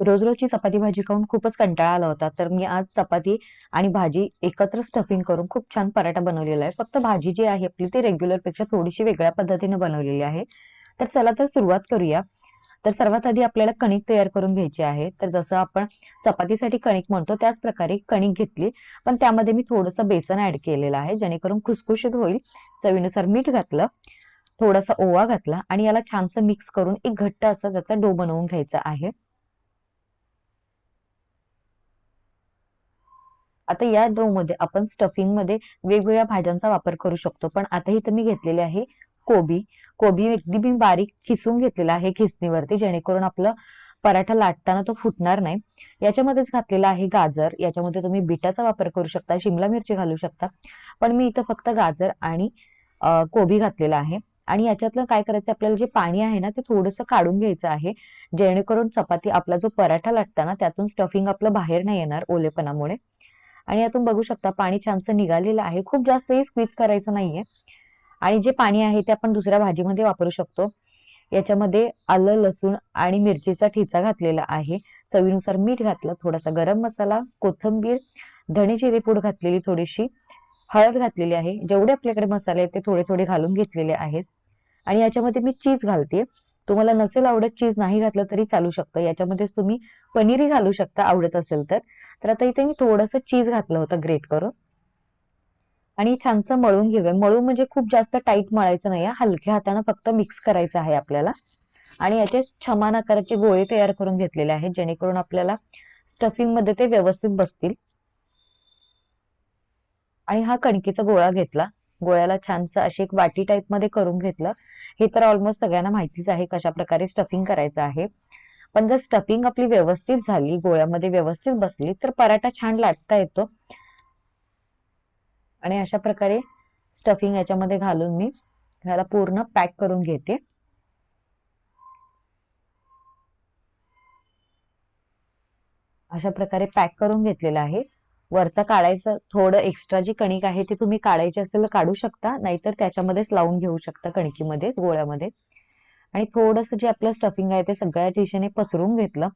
रोज रोजची चपाती भाजी खाऊन खूपच कंटाळा आला होता. तर मी आज चपाती आणि भाजी एकत्र स्टफिंग करून खूप छान पराठा बनवलेला आहे. फक्त भाजी जी आहे आपली ती रेग्युलरपेक्षा थोडीशी वेगळ्या पद्धतीने बनवलेली आहे. तर चला तर सुरुवात करूया. तर सर्वात आधी आपल्याला कणिक तयार करून घ्यायची आहे. तर जसं आपण चपातीसाठी कणिक म्हणतो त्याच प्रकारे कणिक घेतली. पण त्यामध्ये मी थोडंसं बेसन ऍड केलेलं आहे जेणेकरून खुसखुशीत होईल. चवीनुसार मीठ घातलं थोडासा ओवा घातला आणि याला छानसं मिक्स करून एक घट्ट असा त्याचा डो बनवून घ्यायचा आहे. आता या डो मध्ये आपण स्टफिंगमध्ये वेगवेगळ्या भाज्यांचा वापर करू शकतो. पण आता इथं मी घेतलेले आहे कोबी. कोबी अगदी मी बारीक खिसून घेतलेला आहे खिसणीवरती जेणेकरून आपलं पराठा लाटताना तो फुटणार नाही. याच्यामध्येच घातलेला आहे गाजर. याच्यामध्ये तुम्ही बिटाचा वापर करू शकता शिमला मिरची घालू शकता. पण मी इथं फक्त गाजर आणि कोबी घातलेला आहे. आणि याच्यातलं काय करायचं आपल्याला जे पाणी आहे ना ते थोडंसं काढून घ्यायचं आहे. जेणेकरून चपाती आपला जो पराठा लाटताना त्यातून स्टफिंग आपलं बाहेर नाही येणार ओलेपणामुळे. आणि यातून बघू शकता पाणी छानसं निघालेलं आहे. खूप जास्तही स्क्वीज करायचं नाहीये. आणि जे पाणी आहे ते आपण दुसऱ्या भाजीमध्ये वापरू शकतो. याच्यामध्ये आलं लसूण आणि मिरचीचा ठिचा घातलेला आहे. चवीनुसार मीठ घातलं थोडासा गरम मसाला कोथंबीर धणे जिरे पूड घातलेली थोडीशी हळद घातलेली आहे. जेवढे आपल्याकडे मसाले आहेत ते थोडे थोडे घालून घेतलेले आहेत. आणि याच्यामध्ये मी चीज घालते तुम्हाला नसेल आवडत चीज नाही घातलं तरी चालू शकतं. याच्यामध्येच तुम्ही पनीरही घालू शकता आवडत असेल तर. तर आता इथे मी थोडंसं चीज घातलं होतं ग्रेट करून. आणि छानसं मळून घेऊया. मळून म्हणजे खूप जास्त टाईट मळायचं नाही हलक्या हाताने फक्त मिक्स करायचं आहे आपल्याला. आणि याचे छमान आकाराचे गोळे तयार करून घेतलेले आहेत जेणेकरून आपल्याला स्टफिंगमध्ये ते व्यवस्थित बसतील. आणि हा कणकीचा गोळा घेतला. गोळ्याला छानसं अशी एक वाटी टाईपमध्ये करून घेतलं. हे तर ऑलमोस्ट सगळ्यांना माहितीच आहे कशा प्रकारे स्टफिंग करायचं आहे. पण जर स्टफिंग आपली व्यवस्थित झाली गोळ्यामध्ये व्यवस्थित बसली तर पराठा छान लाटता येतो. आणि अशा प्रकारे स्टफिंग याच्यामध्ये घालून मी ह्याला पूर्ण पॅक करून घेते. अशा प्रकारे पॅक करून घेतलेलं आहे. वरचा काढायचं थोडं एक्स्ट्रा जी कणिक आहे ती तुम्ही काढायची असेल काढू शकता नाहीतर त्याच्यामध्येच लावून घेऊ शकता कणकीमध्येच गोळ्यामध्ये. आणि थोडंसं जे आपलं स्टफिंग आहे ते सगळ्या दिशेने पसरून घेतलं.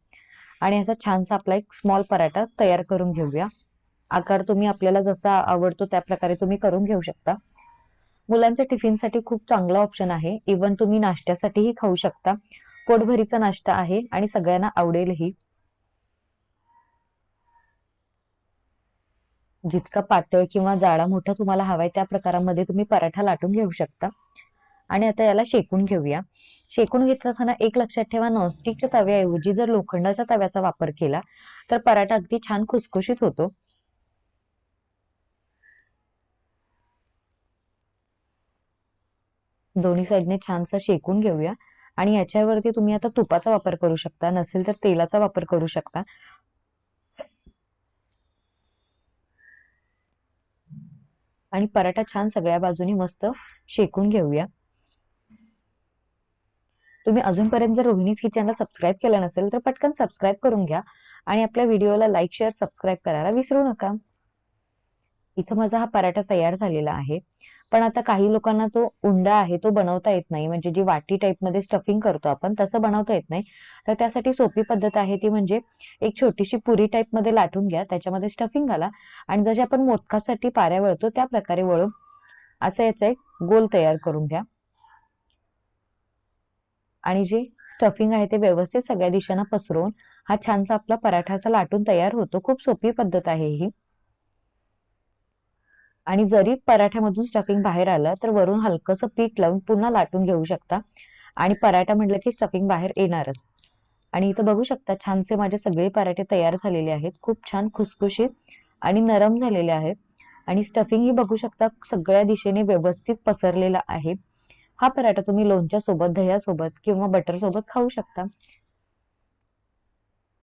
आणि असा छानसा आपला एक स्मॉल पराठा तयार करून घेऊया. आकार तुम्ही आपल्याला जसा आवडतो त्या प्रकारे तुम्ही करून घेऊ शकता. मुलांच्या टिफिनसाठी खूप चांगला ऑप्शन आहे. इवन तुम्ही नाश्त्यासाठीही खाऊ शकता. पोटभरीचा नाश्ता आहे आणि सगळ्यांना आवडेलही. जितका पातळ किंवा जाडा मोठा तुम्हाला हवाय त्या प्रकारामध्ये तुम्ही पराठा लाटून घेऊ शकता. आणि आता याला शेकून घेऊया. शेकून घेत असताना एक लक्षात ठेवा नॉनस्टिकच्या तव्याऐवजी जर लोखंडाच्या तव्याचा वापर केला तर पराठा अगदी छान खुसखुशीत होतो. दोन्ही साईडने छानसा शेकून घेऊया. आणि याच्यावरती तुम्ही आता तुपाचा वापर करू शकता नसेल तर तेलाचा वापर करू शकता. आणि पराठा छान सगळ्या बाजूनी मस्त शेकून घेऊया. तुम्ही अजूनपर्यंत जर रोहिणीज किचनला सबस्क्राईब केलं नसेल तर पटकन सबस्क्राईब करून घ्या आणि आपल्या व्हिडिओला लाईक शेअर सबस्क्राईब करायला विसरू नका. इथं माझा हा पराठा तयार झालेला आहे. पण आता काही लोकांना तो उंडा आहे तो बनवता येत नाही. म्हणजे जी वाटी टाईपमध्ये स्टफिंग करतो आपण तसं बनवता येत नाही. तर त्यासाठी सोपी पद्धत आहे ती म्हणजे एक छोटीशी पुरी टाईपमध्ये लाटून घ्या त्याच्यामध्ये स्टफिंग घाला आणि जसे आपण मोदकासाठी पाऱ्या वळतो त्या प्रकारे वळून असं याचा एक गोल तयार करून घ्या. आणि जे स्टफिंग आहे ते व्यवस्थित सगळ्या दिशांना पसरवून हा छानसा आपला पराठा असा लाटून तयार होतो. खूप सोपी पद्धत आहे ही. आणि जरी पराठ्यामधून स्टफिंग बाहेर आलं तर वरून हलकंसं पीठ लावून पुन्हा लाटून घेऊ शकता. आणि पराठा म्हटलं की स्टफिंग बाहेर येणारच. आणि इथं बघू शकता छानसे माझे सगळे पराठे तयार झालेले आहेत. खूप छान खुसखुशीत आणि नरम झालेले आहेत. आणि स्टफिंग ही बघू शकता सगळ्या दिशेने व्यवस्थित पसरलेला आहे. हा पराठा तुम्ही लोणच्या सोबत दह्यासोबत किंवा बटर सोबत खाऊ शकता.